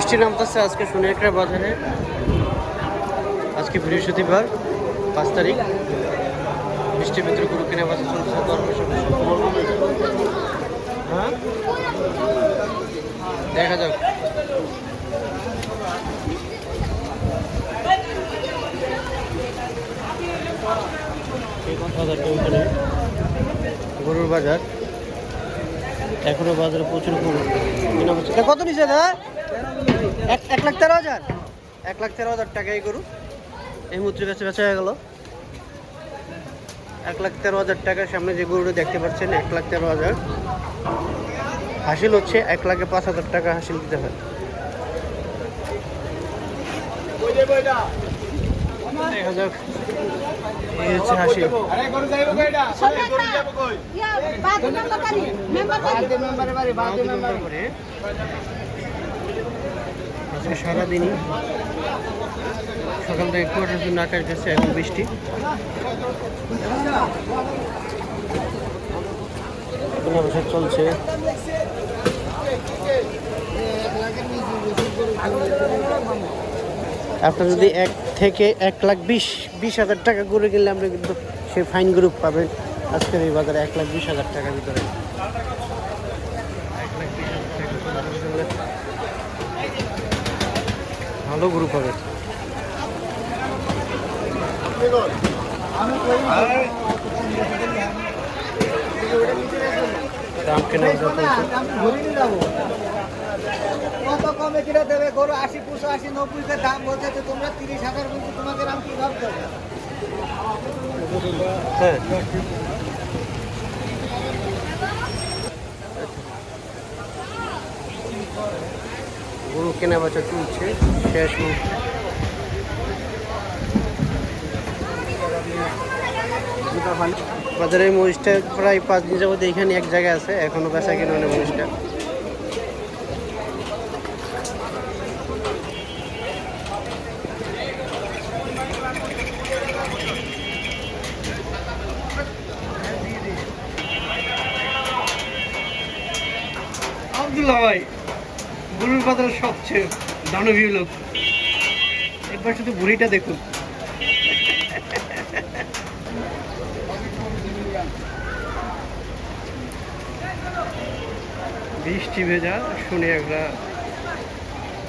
বৃষ্টি নামতেছে আজকে সোনিয়াকড়া বাজারে। আজকে বৃহস্পতিবার পাঁচ তারিখ। বৃষ্টির ভিতরে গরু কেনা বাজার চলছে হ্যাঁ? দেখা যাক। গরুর বাজার। এখনও বাজারে প্রচুর গরু। কেনা কত নিচে দা এক লাখ তেরো হাজার? এক লাখ তেরো হাজার টাকা এই গরু। এই মুহূর্তে কাছে বেচা হয়ে গেল। এক লাখ তেরো হাজার টাকার সামনে যে গরুটা দেখতে পাচ্ছেন এক লাখ তেরো হাজার। হাসিল হচ্ছে এক লাখে পাঁচ হাজার টাকা হাসিল দিতে হয়। দেখা যাক এই হচ্ছে হাসিল। করে আজকে সারাদিনই। সকাল থেকে কুয়াটার জন্য আকাশ গেছে এখন বৃষ্টি। চলছে। আপনার যদি এক থেকে এক লাখ বিশ বিশ হাজার টাকা করে গেলে আপনি কিন্তু সেই ফাইন গ্রুপ পাবেন। আজকের এই বাজারে এক লাখ বিশ হাজার টাকার ভিতরে এক লাখ বিশ হাজার টাকা করে কিনলে ভালো গ্রুপ হবে। দাম কেনা কত কমে কিনে দেবে? গরু আশি আশি দাম বলছে তোমরা তিরিশ হাজার বলছো তোমাদের আমি কি ভাবতে হবে হ্যাঁ। গরু কেনা বেচা চলছে, শেষ বাজারে মরিচটা প্রায় পাঁচ দিন যাবত এখানে এক জায়গায় আছে, এখনও বেচা কিনে মানে মরিচটা। ভাই। গরুর বাজারের সবচেয়ে দানবীয় লোক। একবার শুধু বুড়িটা দেখুন। বৃষ্টি ভেজা শুনে একটা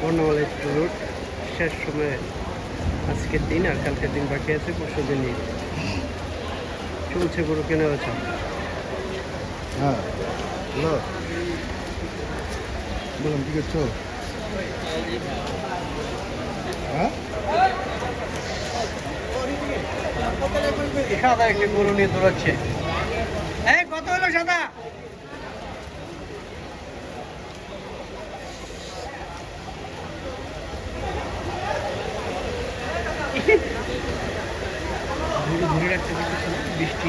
বর্ণমালা রোড শেষ সময়ে আজকের দিন আর কালকের দিন বাকি আছে, পরশু দিন। চলছে গরু কেনা বেচা হ্যাঁ বললাম কি করছ? হ্যাঁ? সাদা একটা গরু নিয়ে দৌড়াচ্ছে। এই কত হলো সাদা? বৃষ্টি।